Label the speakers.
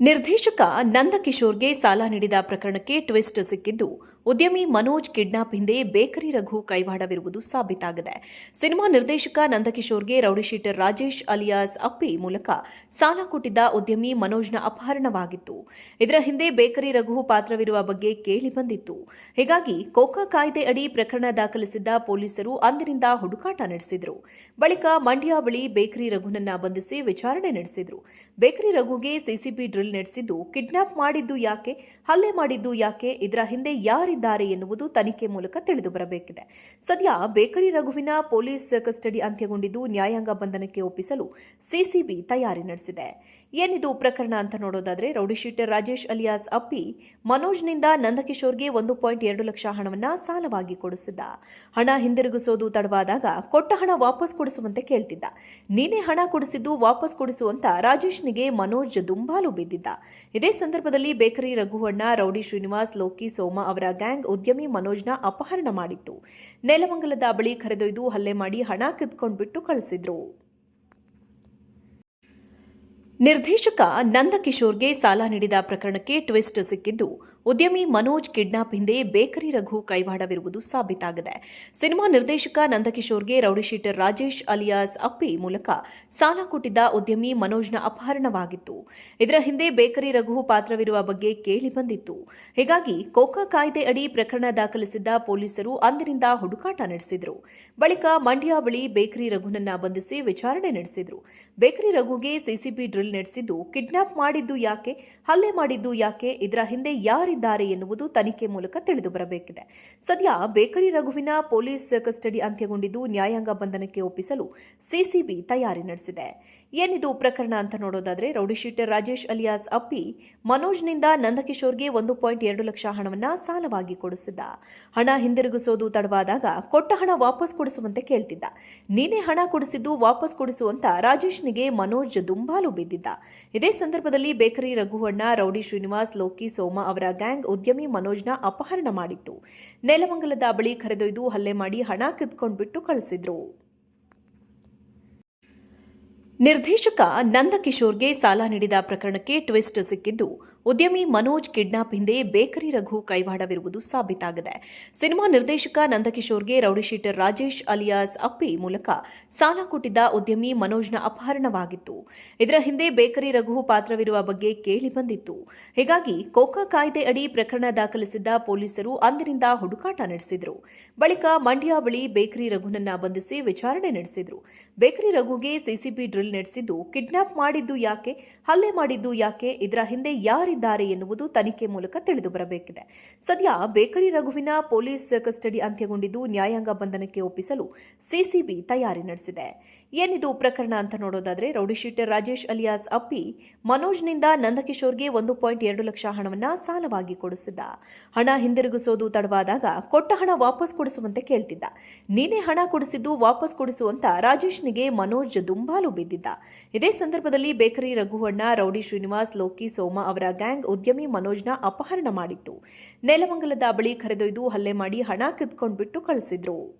Speaker 1: ನಿರ್ದೇಶಕ ನಂದಕಿಶೋರ್ಗೆ ಸಾಲ ನೀಡಿದ ಪ್ರಕರಣಕ್ಕೆ ಟ್ವಿಸ್ಟ್ ಸಿಕ್ಕಿದ್ದು ಉದ್ಯಮಿ ಮನೋಜ್ ಕಿಡ್ನಾಪ್ ಹಿಂದೆ ಬೇಕರಿ ರಘು ಕೈವಾಡವಿರುವುದು ಸಾಬೀತಾಗಿದೆ. ಸಿನಿಮಾ ನಿರ್ದೇಶಕ ನಂದಕಿಶೋರ್ಗೆ ರೌಡಿಶೀಟರ್ ರಾಜೇಶ್ ಅಲಿಯಾಸ್ ಅಪ್ಪಿ ಮೂಲಕ ಸಾಲ ಕೊಟ್ಟಿದ್ದ ಉದ್ಯಮಿ ಮನೋಜ್ನ ಅಪಹರಣವಾಗಿತ್ತು. ಇದರ ಹಿಂದೆ ಬೇಕರಿ ರಘು ಪಾತ್ರವಿರುವ ಬಗ್ಗೆ ಕೇಳಿ ಬಂದಿತ್ತು. ಹೀಗಾಗಿ ಕೋಕಾ ಕಾಯ್ದೆ ಅಡಿ ಪ್ರಕರಣ ದಾಖಲಿಸಿದ್ದ ಪೊಲೀಸರು ಅಂದಿನಿಂದ ಹುಡುಕಾಟ ನಡೆಸಿದರು. ಬಳಿಕ ಮಂಡ್ಯ ಬಳಿ ಬೇಕರಿ ರಘುನನ್ನ ಬಂಧಿಸಿ ವಿಚಾರಣೆ ನಡೆಸಿದರು. ಬೇಕರಿ ರಘುಗೆ ಸಿಸಿಬಿ ಡ್ರಿಲ್ ನಡೆಸಿದ್ದು ಕಿಡ್ನಾಪ್ ಮಾಡಿದ್ದು ಯಾಕೆ, ಹಲ್ಲೆ ಮಾಡಿದ್ದು ಯಾಕೆ, ಇದರ ಹಿಂದೆ ಯಾರಿದ್ದಾರೆ ಎನ್ನುವುದು ತನಿಖೆ ಮೂಲಕ ತಿಳಿದು ಬರಬೇಕಿದೆ. ಸದ್ಯ ಬೇಕರಿ ರಘುವಿನ ಪೊಲೀಸ್ ಕಸ್ಟಡಿ ಅಂತ್ಯಗೊಂಡಿದ್ದು ನ್ಯಾಯಾಂಗ ಬಂಧನಕ್ಕೆ ಒಪ್ಪಿಸಲು ಸಿಸಿಬಿ ತಯಾರಿ ನಡೆಸಿದೆ. ಏನಿದು ಪ್ರಕರಣ ಅಂತ ನೋಡೋದಾದ್ರೆ ರೌಡಿಶೀಟರ್ ರಾಜೇಶ್ ಅಲಿಯಾಸ್ ಅಪ್ಪಿ ಮನೋಜ್ನಿಂದ ನಂದಕಿಶೋರ್ಗೆ ಒಂದು ಪಾಯಿಂಟ್ ಎರಡು ಲಕ್ಷ ಹಣವನ್ನ ಸಾಲವಾಗಿ ಕೊಡಿಸಿದ್ದ. ಹಣ ಹಿಂದಿರುಗಿಸೋದು ತಡವಾದಾಗ ಕೊಟ್ಟ ಹಣ ವಾಪಸ್ ಕೊಡಿಸುವಂತೆ ಕೇಳ್ತಿದ್ದ. ನೀನೇ ಹಣ ಕೊಡಿಸಿದ್ದು ವಾಪಸ್ ಕೊಡಿಸುವಂತ ರಾಜೇಶ್ನಿಗೆ ಮನೋಜ್ ದುಂಬಾಲು ಬಿದ್ದಿದ್ದ. ಇದೇ ಸಂದರ್ಭದಲ್ಲಿ ಬೇಕರಿ ರಘುವಣ್ಣ, ರೌಡಿ ಶ್ರೀನಿವಾಸ್, ಲೋಕಿ ಸೋಮ ಅವರ ಗ್ಯಾಂಗ್ ಉದ್ಯಮಿ ಮನೋಜ್ನ ಅಪಹರಣ ಮಾಡಿತ್ತು. ನೆಲಮಂಗಲದ ಬಳಿ ಕರೆದೊಯ್ದು ಹಲ್ಲೆ ಮಾಡಿ ಹಣ ಕಿತ್ಕೊಂಡ್ಬಿಟ್ಟು ಕಳಿಸಿದ್ರು. ನಿರ್ದೇಶಕ ನಂದಕಿಶೋರ್ಗೆ ಸಾಲ ನೀಡಿದ ಪ್ರಕರಣಕ್ಕೆ ಟ್ವಿಸ್ಟ್ ಸಿಕ್ಕಿದ್ದು, ಉದ್ಯಮಿ ಮನೋಜ್ ಕಿಡ್ನಾಪ್ ಹಿಂದೆ ಬೇಕರಿ ರಘು ಕೈವಾಡವಿರುವುದು ಸಾಬೀತಾಗಿದೆ. ಸಿನಿಮಾ ನಿರ್ದೇಶಕ ನಂದಕಿಶೋರ್ಗೆ ರೌಡಿಶೀಟರ್ ರಾಜೇಶ್ ಅಲಿಯಾಸ್ ಅಪ್ಪಿ ಮೂಲಕ ಸಾಲ ಕೊಟ್ಟಿದ್ದ ಉದ್ಯಮಿ ಮನೋಜ್ನ ಅಪಹರಣವಾಗಿತ್ತು. ಇದರ ಹಿಂದೆ ಬೇಕರಿ ರಘು ಪಾತ್ರವಿರುವ ಬಗ್ಗೆ ಕೇಳಿ ಬಂದಿತ್ತು. ಹೀಗಾಗಿ ಕೋಕಾ ಕಾಯ್ದೆ ಅಡಿ ಪ್ರಕರಣ ದಾಖಲಿಸಿದ್ದ ಪೊಲೀಸರು ಅಂದಿನಿಂದ ಹುಡುಕಾಟ ನಡೆಸಿದರು. ಬಳಿಕ ಮಂಡ್ಯ ಬಳಿ ಬೇಕರಿ ರಘುನನ್ನ ಬಂಧಿಸಿ ವಿಚಾರಣೆ ನಡೆಸಿದರು. ಬೇಕರಿ ರಘುಗೆ ಸಿಸಿಬಿ ಡ್ರಿಲ್ ನಡೆಸಿದ್ದು, ಕಿಡ್ನಾಪ್ ಮಾಡಿದ್ದು ಯಾಕೆ, ಹಲ್ಲೆ ಮಾಡಿದ್ದು ಯಾಕೆ, ಇದರ ಹಿಂದೆ ಯಾರಿದ್ದಾರೆ ಎನ್ನುವುದು ತನಿಖೆ ಮೂಲಕ ತಿಳಿದು ಬರಬೇಕಿದೆ. ಸದ್ಯ ಬೇಕರಿ ರಘುವಿನ ಪೊಲೀಸ್ ಕಸ್ಟಡಿ ಅಂತ್ಯಗೊಂಡಿದ್ದು ನ್ಯಾಯಾಂಗ ಬಂಧನಕ್ಕೆ ಒಪ್ಪಿಸಲು ಸಿಸಿಬಿ ತಯಾರಿ ನಡೆಸಿದೆ. ಏನಿದು ಪ್ರಕರಣ ಅಂತ ನೋಡೋದಾದ್ರೆ ರೌಡಿಶೀಟರ್ ರಾಜೇಶ್ ಅಲಿಯಾಸ್ ಅಪ್ಪಿ ಮನೋಜ್ನಿಂದ ನಂದಕಿಶೋರ್ಗೆ ಒಂದು ಪಾಯಿಂಟ್ ಎರಡು ಲಕ್ಷ ಹಣವನ್ನ ಸಾಲವಾಗಿ ಕೊಡಿಸಿದ್ದ. ಹಣ ಹಿಂದಿರುಗಿಸೋದು ತಡವಾದಾಗ ಕೊಟ್ಟ ಹಣ ವಾಪಸ್ ಕೊಡಿಸುವಂತೆ ಕೇಳ್ತಿದ್ದ. ನೀನೇ ಹಣ ಕೊಡಿಸಿದ್ದು ವಾಪಸ್ ಕೊಡಿಸುವಂತ ರಾಜೇಶ್ನಿಗೆ ಮನೋಜ್ ದುಂಬಾಲು ಬಿದ್ದಿದ್ದ. ಇದೇ ಸಂದರ್ಭದಲ್ಲಿ ಬೇಕರಿ ರಘುವಣ್ಣ, ರೌಡಿ ಶ್ರೀನಿವಾಸ್, ಲೋಕಿ ಸೋಮ ಅವರ ಗ್ಯಾಂಗ್ ಉದ್ಯಮಿ ಮನೋಜ್ನ ಅಪಹರಣ ಮಾಡಿತ್ತು. ನೆಲಮಂಗಲದ ಬಳಿ ಕರೆದೊಯ್ದು ಹಲ್ಲೆ ಮಾಡಿ ಹಣ ಕಿತ್ಕೊಂಡ್ಬಿಟ್ಟು ಕಳಿಸಿದ್ರು. ನಿರ್ದೇಶಕ ನಂದಕಿಶೋರ್ಗೆ ಸಾಲ ನೀಡಿದ ಪ್ರಕರಣಕ್ಕೆ ಟ್ವಿಸ್ಟ್ ಸಿಕ್ಕಿದ್ದು, ಉದ್ಯಮಿ ಮನೋಜ್ ಕಿಡ್ನಾಪ್ ಹಿಂದೆ ಬೇಕರಿ ರಘು ಕೈವಾಡವಿರುವುದು ಸಾಬೀತಾಗಿದೆ. ಸಿನಿಮಾ ನಿರ್ದೇಶಕ ನಂದಕಿಶೋರ್ಗೆ ರೌಡಿಶೀಟರ್ ರಾಜೇಶ್ ಅಲಿಯಾಸ್ ಅಪ್ಪಿ ಮೂಲಕ ಸಾಲ ಕೊಟ್ಟಿದ್ದ ಉದ್ಯಮಿ ಮನೋಜ್ನ ಅಪಹರಣವಾಗಿತ್ತು. ಇದರ ಹಿಂದೆ ಬೇಕರಿ ರಘು ಪಾತ್ರವಿರುವ ಬಗ್ಗೆ ಕೇಳಿ ಬಂದಿತ್ತು. ಹೀಗಾಗಿ ಕೋಕಾ ಕಾಯ್ದೆ ಅಡಿ ಪ್ರಕರಣ ದಾಖಲಿಸಿದ್ದ ಪೊಲೀಸರು ಅಂದಿನಿಂದ ಹುಡುಕಾಟ ನಡೆಸಿದರು. ಬಳಿಕ ಮಂಡ್ಯ ಬಳಿ ಬೇಕರಿ ರಘುನನ್ನ ಬಂಧಿಸಿ ವಿಚಾರಣೆ ನಡೆಸಿದರು. ಬೇಕರಿ ರಘುಗೆ ಸಿಸಿಬಿ ಡ್ರಿಲ್ ನಡೆಸಿದ್ದು, ಕಿಡ್ನಾಪ್ ಮಾಡಿದ್ದು ಯಾಕೆ, ಹಲ್ಲೆ ಮಾಡಿದ್ದು ಯಾಕೆ, ಇದರ ಹಿಂದೆ ಯಾರಿದ್ದಾರೆ ಎನ್ನುವುದು ತನಿಖೆ ಮೂಲಕ ತಿಳಿದು ಬರಬೇಕಿದೆ. ಸದ್ಯ ಬೇಕರಿ ರಘುವಿನ ಪೊಲೀಸ್ ಕಸ್ಟಡಿ ಅಂತ್ಯಗೊಂಡಿದ್ದು ನ್ಯಾಯಾಂಗ ಬಂಧನಕ್ಕೆ ಒಪ್ಪಿಸಲು ಸಿಸಿಬಿ ತಯಾರಿ ನಡೆಸಿದೆ. ಏನಿದು ಪ್ರಕರಣ ಅಂತ ನೋಡೋದಾದ್ರೆ ರೌಡಿಶೀಟರ್ ರಾಜೇಶ್ ಅಲಿಯಾಸ್ ಅಪ್ಪಿ ಮನೋಜ್ನಿಂದ ನಂದಕಿಶೋರ್ಗೆ ಒಂದು ಪಾಯಿಂಟ್ ಎರಡು ಲಕ್ಷ ಹಣವನ್ನ ಸಾಲವಾಗಿ ಕೊಡಿಸಿದ್ದ. ಹಣ ಹಿಂದಿರುಗಿಸೋದು ತಡವಾದಾಗ ಕೊಟ್ಟ ಹಣ ವಾಪಸ್ ಕೊಡಿಸುವಂತೆ ಕೇಳ್ತಿದ್ದ. ನೀನೇ ಹಣ ಕೊಡಿಸಿದ್ದು ವಾಪಸ್ ಕೊಡಿಸುವಂತ ರಾಜೇಶ್ನಿಗೆ ಮನೋಜ್ ದುಂಬಾಲು ಬಿದ್ದಿದ್ದ. ಇದೇ ಸಂದರ್ಭದಲ್ಲಿ ಬೇಕರಿ ರಘುವಣ್ಣ, ರೌಡಿ ಶ್ರೀನಿವಾಸ್, ಲೋಕಿ ಸೋಮ ಅವರ ಗ್ಯಾಂಗ್ ಉದ್ಯಮಿ ಮನೋಜ್ನ ಅಪಹರಣ ಮಾಡಿತ್ತು. ನೆಲಮಂಗಲದ ಬಳಿ ಕರೆದೊಯ್ದು ಹಲ್ಲೆ ಮಾಡಿ ಹಣ ಕಿತ್ಕೊಂಡ್ಬಿಟ್ಟು ಕಳಿಸಿದ್ರು.